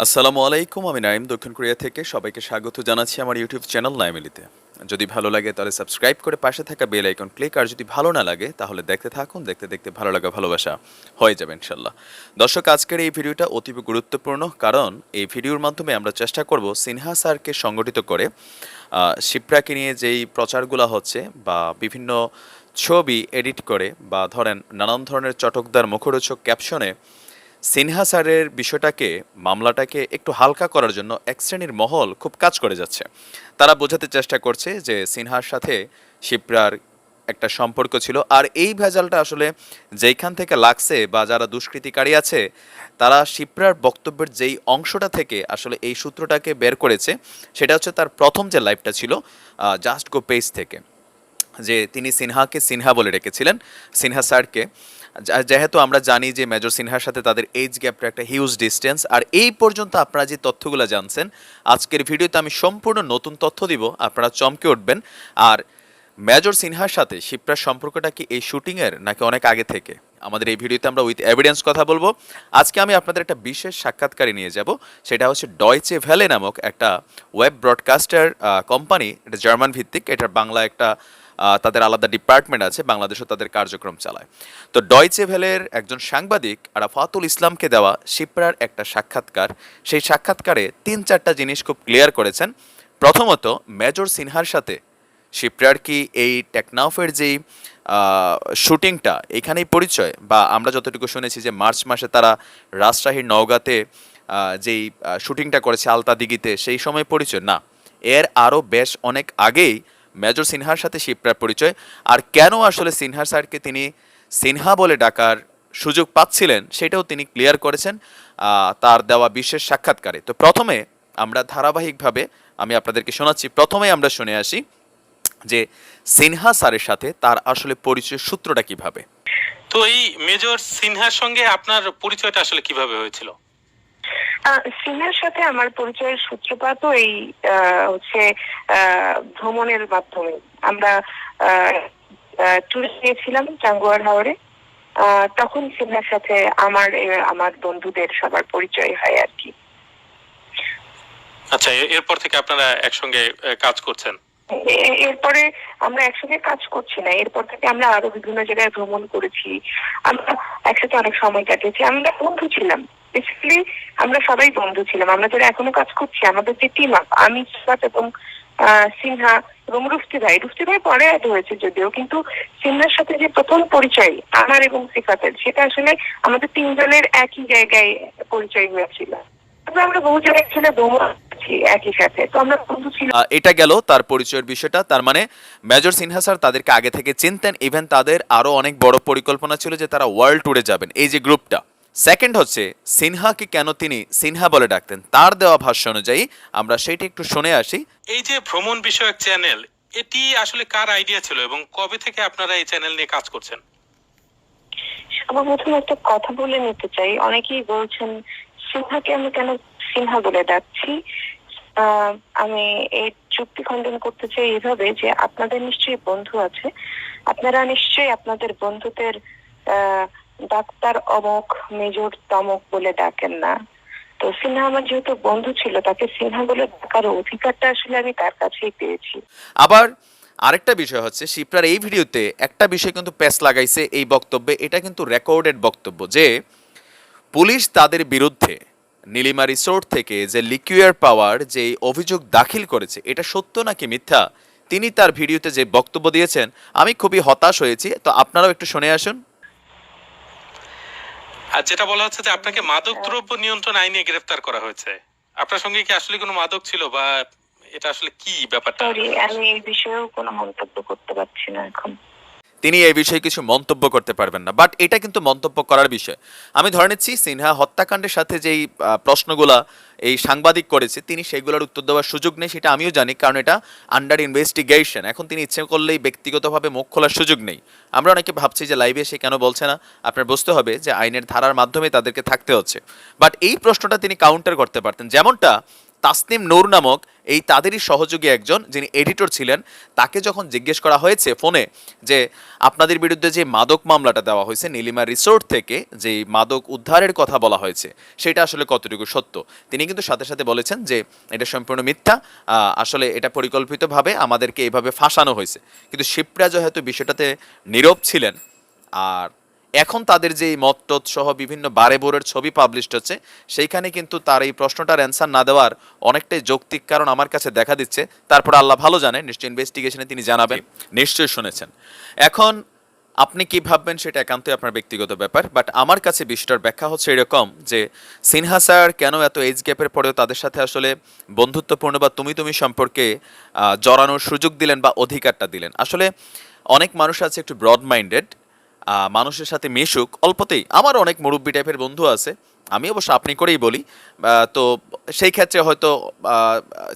আসসালামু আলাইকুম, আমি নাইম দক্ষিণ কোরিয়া থেকে। সবাইকে স্বাগত জানাচ্ছি আমার ইউটিউব চ্যানেল নাইমিলিতে যদি ভালো লাগে তাহলে সাবস্ক্রাইব করে পাশে থাকা বেল আইকন ক্লিক, আর যদি ভালো না লাগে তাহলে দেখতে থাকুন, দেখতে দেখতে ভালো লাগা, ভালোবাসা হয়ে যাবে ইনশাল্লাহ দর্শক, আজকের এই ভিডিওটা অতীব গুরুত্বপূর্ণ, কারণ এই ভিডিওর মাধ্যমে আমরা চেষ্টা করব সিনহা স্যারকে সংগঠিত করে শিপ্রাকে নিয়ে যেই প্রচারগুলো হচ্ছে বা বিভিন্ন ছবি এডিট করে বা ধরেন নানান ধরনের চটকদার মুখরোচক ক্যাপশনে সিনহা স্যারের বিষয়টাকে, মামলাটাকে একটু হালকা করার জন্য এক শ্রেণির মহল খুব কাজ করে যাচ্ছে। তারা বোঝাতে চেষ্টা করছে যে সিনহার সাথে শিপ্রার একটা সম্পর্ক ছিল। আর এই ভেজালটা আসলে যেইখান থেকে লাগছে বা যারা দুষ্কৃতিকারী আছে, তারা শিপ্রার বক্তব্যের যেই অংশটা থেকে আসলে এই সূত্রটাকে বের করেছে, সেটা হচ্ছে তার প্রথম যে লাইফটা ছিল জাস্ট গো পেজ থেকে। যে তিনি সিনহাকে সিনহা বলে রেখেছিলেন সিনহা স্যারকে। যেহেতু আমরা জানি যে মেজর সিনহার সাথে তাদের এজ গ্যাপটা একটা হিউজ ডিস্টেন্স আর এই পর্যন্ত আপনারা যে তথ্যগুলো জানছেন, আজকের ভিডিওতে আমি সম্পূর্ণ নতুন তথ্য দিব, আপনারা চমকে উঠবেন। আর মেজর সিনহার সাথে শিপ্রার সম্পর্কটা কি এই শুটিংয়ের নাকি অনেক আগে থেকে? আমাদের এই ভিডিওতে আমরা উইথ এভিডেন্স কথা বলব। আজকে আমি আপনাদের একটা বিশেষ সাক্ষাৎকারে নিয়ে যাব, সেটা হচ্ছে ডয়চে ভ্যালে নামক একটা ওয়েব ব্রডকাস্টার কোম্পানি এটা জার্মান ভিত্তিক এটার বাংলা একটা তাদের আলাদা ডিপার্টমেন্ট আছে, বাংলাদেশও তাদের কার্যক্রম চালায়। তো ডয়চে ভেলের একজন সাংবাদিক আরাফাতুল ইসলামকে দেওয়া শিপ্রার একটা সাক্ষাৎকার। সেই সাক্ষাৎকারে তিন চারটা জিনিস খুব ক্লিয়ার করেছেন। প্রথমত, মেজর সিনহার সাথে শিপ্রার কি এই টেকনাফের যেই শুটিংটা এখানেই পরিচয়? বা আমরা যতটুকু শুনেছি যে মার্চ মাসে তারা রাজশাহীর নওগাঁতে যেই শুটিংটা করেছে আলতা দিঘিতে সেই সময় পরিচয়? না। এর আরও বেশ অনেক আগেই মেজর সিনহার সাথে শিপ্রার পরিচয়। আর কেন আসলে সিনহা স্যারকে তিনি সিনহা বলে ডাকার সুযোগ পাচ্ছিলেন, সেটাও তিনি ক্লিয়ার করেছেন তার দেওয়া বিশেষ সাক্ষাৎকারে। তো প্রথমে আমরা ধারাবাহিকভাবে আমি আপনাদেরকে শোনাচ্ছি, প্রথমে আমরা শুনে আসি যে সিনহা স্যারের সাথে তার আসলে পরিচয় সূত্রটা কীভাবে? তো এই মেজর সিনহার সঙ্গে আপনার পরিচয়টা আসলে কীভাবে হয়েছিল? আহ, সিনহার সাথে আমার পরিচয়ের সূত্রপাতও এই হচ্ছে ভ্রমণের মাধ্যমে। আমরা ট্যুরে গিয়েছিলাম টাঙ্গুয়ার হাওড়ে তখন সিনহার সাথে আমার আমার বন্ধুদের সবার পরিচয় হয় আর কি। আচ্ছা এরপর থেকে আপনারা একসঙ্গে কাজ করছেন? এরপরে আমরা একসঙ্গে কাজ করছি না। এরপর থেকে আমরা আরও বিভিন্ন জায়গায় ভ্রমণ করেছি। আমরা একসাথে অনেক সময় কাটিয়েছি। আমরা বন্ধু ছিলাম। বেসিক্যালি আমরা সবাই বন্ধু ছিলাম। আমরা যারা এখনও কাজ করছি, আমাদের যে টিম আপ আমি এবং সিনহা এবং রুফতি ভাই। রুফতি ভাই পরে অ্যাড হয়েছে যদিও, কিন্তু সিনহার সাথে যে প্রথম পরিচয়, আমার এবং সিফাতের, সেটা আসলে আমাদের তিনজনের একই জায়গায় পরিচয় হয়েছিল। আমরা বহু জায়গায় ছিল একই সাথে। তো আমরা বন্ধু এটা গেল তার পরিচয়ের বিষয়টা। তার মানে মেজর সিনহা স্যার তাদেরকে আগে থেকে চিনতেন। ইভেন তাদের আরও অনেক বড় পরিকল্পনা ছিল যে তারা ওয়ার্ল্ড ট্যুরে যাবেন। এই যে গ্রুপটা সেকেন্ড হচ্ছে সিনহাকে কেন তিনি সিনহা বলে ডাকতেন? তার দেওয়া ভাষ্য অনুযায়ী আমরা সেইটা একটু শুনে আসি। এই যে ভ্রমণ বিষয়ক চ্যানেল এটি আসলে কার আইডিয়া ছিল এবং কবে থেকে আপনারা এই চ্যানেল নিয়ে কাজ করছেন? সর্বপ্রথম একটা কথা বলে নিতে চাই। অনেকেই বলছেন সিনহাকে আমি কেন সিনহা বলে ডাকছি? আহ, আমি এই চুক্তি খণ্ডন করতে চাই এভাবে যে আপনাদের নিশ্চয়ই বন্ধু আছে। আপনারা নিশ্চয়ই আপনাদের বন্ধুদের আহ, ডাক্তার অমক, মেজর তমক বলে ডাকেন না। তো সিনহা আমার যেহেতু বন্ধু ছিল, তাকে সিনহা বলে ডাকার অধিকারটা আসলে আমি তার কাছেই পেয়েছি। আবার আরেকটা বিষয় হচ্ছে, শিপ্রার এই ভিডিওতে একটা বিষয় কিন্তু প্যাস লাগাইছে এই বক্তব্যে, এটা কিন্তু রেকর্ডেড বক্তব্য যে, পুলিশ তাদের বিরুদ্ধে নীলিমা রিসোর্ট থেকে যে লিকুইয়ার পাওয়ার যে অভিযোগ দাখিল করেছে, এটা সত্য নাকি মিথ্যা? তিনি তার ভিডিওতে যে বক্তব্য দিয়েছেন, আমি খুবই হতাশ হয়েছি। তো আপনারাও একটু শুনে আসুন। আর যেটা বলা হচ্ছে যে আপনাকে মাদক দ্রব্য নিয়ন্ত্রণ আইনে গ্রেফতার করা হয়েছে। আপনার সঙ্গে কি আসলে কোনো মাদক ছিল বা এটা আসলে কি ব্যাপারটা? আমি এই বিষয়েও কোনো মন্তব্য করতে পারছি না এখন। তিনি এই বিষয়ে কিছু মন্তব্য করতে পারবেন না। বাট এটা কিন্তু মন্তব্য করার বিষয়। আমি ধরে নিচ্ছি, সিনহা হত্যাকাণ্ডের সাথে যেই প্রশ্নগুলা এই সাংবাদিক করেছে, তিনি সেগুলোর উত্তর দেওয়ার সুযোগ নেই, সেটা আমিও জানি, কারণ এটা আন্ডার ইনভেস্টিগেশন এখন তিনি ইচ্ছে করলেই ব্যক্তিগতভাবে মুখ খোলার সুযোগ নেই। আমরা অনেকে ভাবছি যে লাইভে সে কেন বলছে না। আপনার বুঝতে হবে যে আইনের ধারার মাধ্যমে তাদেরকে থাকতে হচ্ছে। বাট এই প্রশ্নটা তিনি কাউন্টার করতে পারতেন। যেমনটা তাসনিম নূর নামক এই তাদেরই সহযোগী একজন যিনি এডিটর ছিলেন, তাকে যখন জিজ্ঞেস করা হয়েছে ফোনে যে আপনাদের বিরুদ্ধে যে মাদক মামলাটা দেওয়া হয়েছে, নীলিমা রিসোর্ট থেকে যে মাদক উদ্ধারের কথা বলা হয়েছে, সেটা আসলে কতটুকু সত্য? তিনি কিন্তু সাথে সাথে বলেছেন যে এটা সম্পূর্ণ মিথ্যা আসলে এটা পরিকল্পিতভাবে আমাদেরকে এইভাবে ফাঁসানো হয়েছে। কিন্তু শিবরাজ হয়তো বিষয়টাতে নীরব ছিলেন, আর এখন তাদের যে মতটত সহ বিভিন্ন বারে বোরের ছবি পাবলিশড হচ্ছে সেইখানে কিন্তু তার এই প্রশ্নটার অ্যান্সার না দেওয়ার অনেকটাই যৌক্তিক কারণ আমার কাছে দেখা দিচ্ছে। তারপর আল্লাহ ভালো জানে নিশ্চয়ই ইনভেস্টিগেশনে তিনি জানাবেন। নিশ্চয়ই শুনেছেন। এখন আপনি কি ভাববেন সেটা একান্তই আপনার ব্যক্তিগত ব্যাপার বাট আমার কাছে বিষয়টার ব্যাখ্যা হচ্ছে এরকম যে সিনহা স্যার কেন এত এজ গ্যাপের পরেও তাদের সাথে আসলে বন্ধুত্বপূর্ণ বা তুমি তুমি সম্পর্কে জড়ানোর সুযোগ দিলেন বা অধিকারটা দিলেন? আসলে অনেক মানুষ আছে একটু ব্রড মাইন্ডেড মানুষের সাথে মিশুক, অল্পতেই। আমার অনেক মুরব্বী টাইপের বন্ধু আছে। আমি অবশ্য আপনি করেই বলি। তো সেই ক্ষেত্রে হয়তো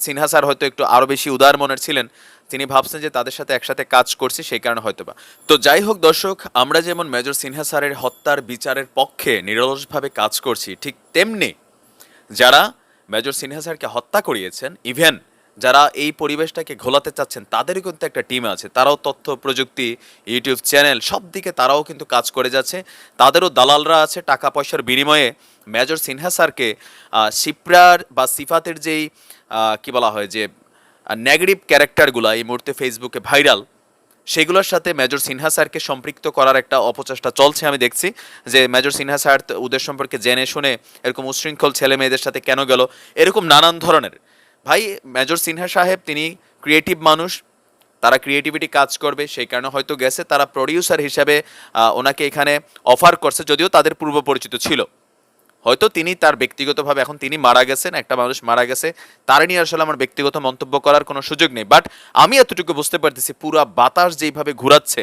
সিনহা স্যার হয়তো একটু আরও বেশি উদার মনের ছিলেন। তিনি ভাবছেন যে তাদের সাথে একসাথে কাজ করছি, সেই কারণে হয়তো বা তো যাই হোক দর্শক, আমরা যেমন মেজর সিনহা স্যারের হত্যার বিচারের পক্ষে নিরলসভাবে কাজ করছি, ঠিক তেমনি যারা মেজর সিনহা স্যারকে হত্যা করিয়েছেন ইভেন যারা এই পরিবেশটাকে ঘোলাতে চাচ্ছেন তাদেরও কিন্তু একটা টিম আছে। তারাও তথ্য, প্রযুক্তি ইউটিউব চ্যানেল সব দিকে তারাও কিন্তু কাজ করে যাচ্ছে। তাদেরও দালালরা আছে টাকা পয়সার বিনিময়ে। মেজর সিনহা স্যারকে সিপ্রার বা সিফাতের যেই কি বলা হয় যে নেগেটিভ ক্যারেক্টারগুলো এই মুহূর্তে ফেসবুকে ভাইরাল সেগুলোর সাথে মেজর সিনহা স্যারকে সম্পৃক্ত করার একটা অপচেষ্টা চলছে, আমি দেখছি। যে মেজর সিনহা স্যার ওদের সম্পর্কে জেনে শুনে এরকম উশৃঙ্খল ছেলে মেয়েদের সাথে কেন গেল? এরকম নানান ধরনের। ভাই মেজর সিনহা সাহেব, তিনি ক্রিয়েটিভ মানুষ, তারা ক্রিয়েটিভিটি কাজ করবে, সেই কারণে হয়তো গেছে, তারা প্রডিউসার হিসাবে ওনাকে এখানে অফার করছে, যদিও তাদের পূর্ব পরিচিত ছিল। হয়তো তিনি তার ব্যক্তিগতভাবে এখন তিনি মারা গেছেন, একটা মানুষ মারা গেছে তার নিয়ে আসলে আমার ব্যক্তিগত মন্তব্য করার কোনো সুযোগ নেই। বাট আমি এতটুকু বুঝতে পারতেছি, পুরা বাতাস যেইভাবে ঘুরাচ্ছে,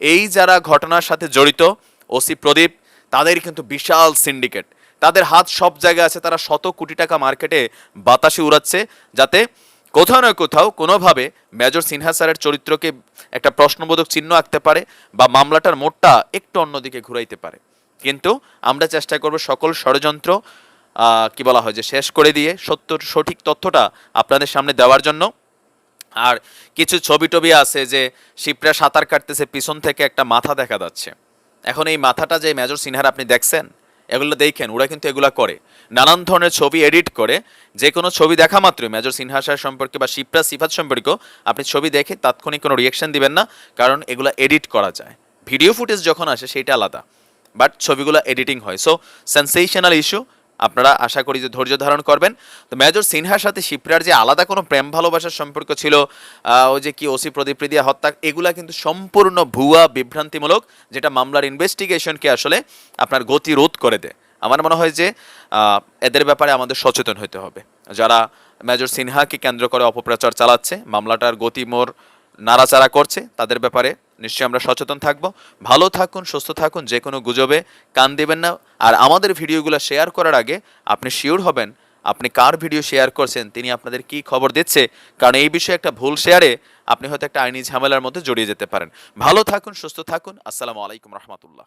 এই যারা ঘটনার সাথে জড়িত ওসি প্রদীপ তাদের কিন্তু বিশাল সিন্ডিকেট তাদের হাত সব জায়গায় আছে, তারা শত কোটি টাকা মার্কেটে বাতাসে উড়াচ্ছে, যাতে কোথাও না কোথাও কোনোভাবে মেজর সিনহা স্যারের চরিত্রকে একটা প্রশ্নবোধক চিহ্ন আঁকতে পারে বা মামলাটার মোড়টা একটু অন্যদিকে ঘুরাইতে পারে। কিন্তু আমরা চেষ্টা করব সকল ষড়যন্ত্র কি বলা হয় যে শেষ করে দিয়ে সত্য সঠিক তথ্যটা আপনাদের সামনে দেওয়ার জন্য। আর কিছু ছবি টবি আছে যে শিপরা সাঁতার কাটতেছে, পিছন থেকে একটা মাথা দেখা যাচ্ছে। এখন এই মাথাটা যে মেজর সিনহার আপনি দেখছেন এগুলো দেখেন, ওরা কিন্তু এগুলো করে। নানান ধরনের ছবি এডিট করে, যে কোনো ছবি দেখা মাত্রই মেজর সিনহাসার সম্পর্কে বা শিপ্রা সিফাত সম্পর্কেও আপনি ছবি দেখে তাৎক্ষণিক কোনো রিয়েকশন দিবেন না, কারণ এগুলো এডিট করা যায়। ভিডিও ফুটেজ যখন আসে, সেটা আলাদা বাট ছবিগুলো এডিটিং হয়। সো সেন্সেশনাল ইস্যু আপনারা আশা করি যে ধৈর্য ধারণ করবেন। তো মেজর সিনহার সাথে শিপ্রার যে আলাদা কোনো প্রেম ভালোবাসার সম্পর্ক ছিল ওই যে কি ওসি প্রদীপ প্রদিয়া হত্যা, এগুলা কিন্তু সম্পূর্ণ ভুয়া, বিভ্রান্তিমূলক, যেটা মামলার ইনভেস্টিগেশনকে আসলে আপনার গতি রোধ করে দেয়। আমার মনে হয় যে এদের ব্যাপারে আমাদের সচেতন হতে হবে। যারা মেজর সিনহাকে কেন্দ্র করে অপপ্রচার চালাচ্ছে, মামলাটার গতি মোর নাড়াচাড়া করছে, তাদের ব্যাপারে নিশ্চয়ই আমরা সচেতন থাকব। ভালো থাকুন, সুস্থ থাকুন, যে কোনো গুজবে কান দেবেন না। আর আমাদের ভিডিওগুলো শেয়ার করার আগে আপনি শিওর হবেন, আপনি কার ভিডিও শেয়ার করছেন, তিনি আপনাদের কি খবর দিচ্ছে? কারণ এই বিষয়ে একটা ভুল শেয়ারে আপনি হয়তো একটা আইনি ঝামেলার মধ্যে জড়িয়ে যেতে পারেন। ভালো থাকুন, সুস্থ থাকুন। আসসালামু আলাইকুম রহমতুল্লাহ।